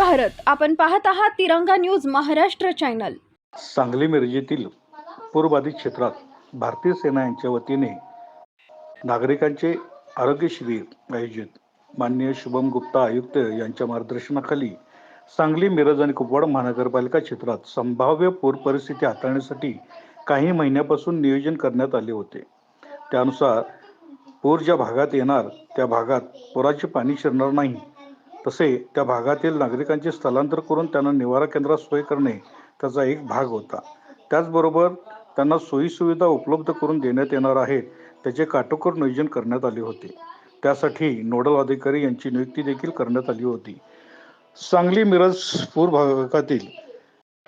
भारत. आपण पाहत आहात तिरंगा न्यूज महाराष्ट्र चॅनल. सांगली मिरजेतील पूरबाधित क्षेत्रात भारतीय सेना यांच्या वतीने नागरिकांचे आरोग्य शिबिर आयोजित. माननीय शुभम गुप्ता आयुक्त यांच्या मार्गदर्शनाखाली सांगली मिरज आणि कुपवाड महानगरपालिका क्षेत्रात संभाव्य पूर परिस्थिती हाताळण्यासाठी काही महिन्यापासून नियोजन करण्यात आले होते. त्यानुसार पूर ज्या भागात येणार त्या भागात पुराचे पाणी शिरणार नाही तसे त्या भागातील नागरिकांचे स्थलांतर करून त्यांना निवारा केंद्रात सोय करणे त्याचा एक भाग होता. त्याचबरोबर त्यांना सोयीसुविधा उपलब्ध करून देण्यात येणार आहेत त्याचे काटोकोर नियोजन करण्यात आले होते. त्यासाठी नोडल अधिकारी यांची नियुक्ती देखील करण्यात आली होती. सांगली मिरज पूर भागातील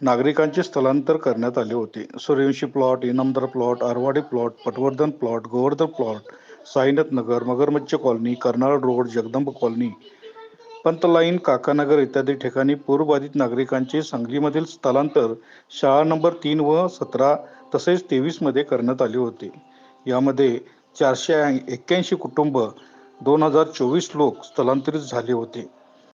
नागरिकांचे स्थलांतर करण्यात आले होते. Suryavanshi plot Inamdar plot Arwadi plot Patwardhan plot Govardhan plot Sainath Nagar Magarmachh colony Karnal road Jagdamb colony पंतलाईन Kakanagar इत्यादी ठिकाणी पूरबाधित नागरिकांचे सांगलीमधील स्थलांतर शाळा नंबर तीन व सतरा तसेच तेवीसमध्ये करण्यात आले होते. यामध्ये चारशे एक्क्याऐंशी कुटुंब दोन हजार चोवीस लोक स्थलांतरित झाले होते.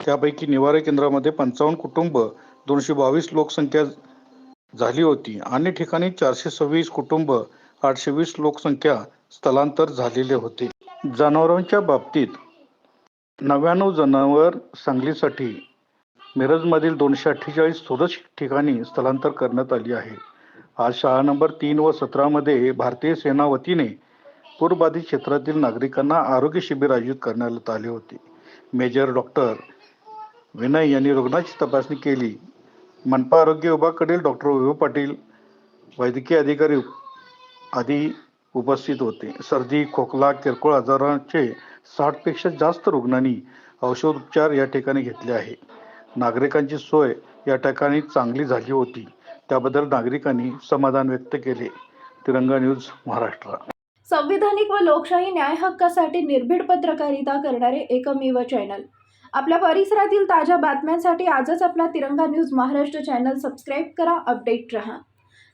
त्यापैकी निवारा केंद्रामध्ये पंचावन्न कुटुंब दोनशे बावीस लोकसंख्या झाली होती. आणि ठिकाणी चारशे सव्वीस कुटुंब आठशे वीस लोकसंख्या स्थलांतर झालेले होते. जनावरांच्या बाबतीत नव्याण्णव जनावर सांगलीसाठी मिरजमधील दोनशे अठ्ठेचाळीस सुरक्षित ठिकाणी स्थलांतर करण्यात आली आहे. आज शाळा नंबर तीन व सतरामध्ये भारतीय सेना वतीने पूरबाधित क्षेत्रातील नागरिकांना आरोग्य शिबिर आयोजित करण्यात आले होते. मेजर डॉक्टर विनय यांनी रुग्णाची तपासणी केली. मनपा आरोग्य विभागाकडील डॉक्टर विभू पाटील वैद्यकीय अधिकारी आदी उपस्थित होते. सर्दी खोकला किरकोळ आजारांचे साठपेक्षा जास्त रुग्णांनी औषधोपचार या ठिकाणी घेतले आहे. नागरिकांची सोय या ठिकाणी चांगली झाली होती. त्याबद्दल नागरिकांनी समाधान व्यक्त केले. तिरंगा न्यूज महाराष्ट्र. संविधानिक व लोकशाही न्याय हक्कासाठी निर्भीड पत्रकारिता करणारे एकमेव चॅनल. आपल्या परिसरातील ताज्या बातम्यांसाठी आजच आपला Tiranga news Maharashtra channel subscribe करा अपडेट रहा.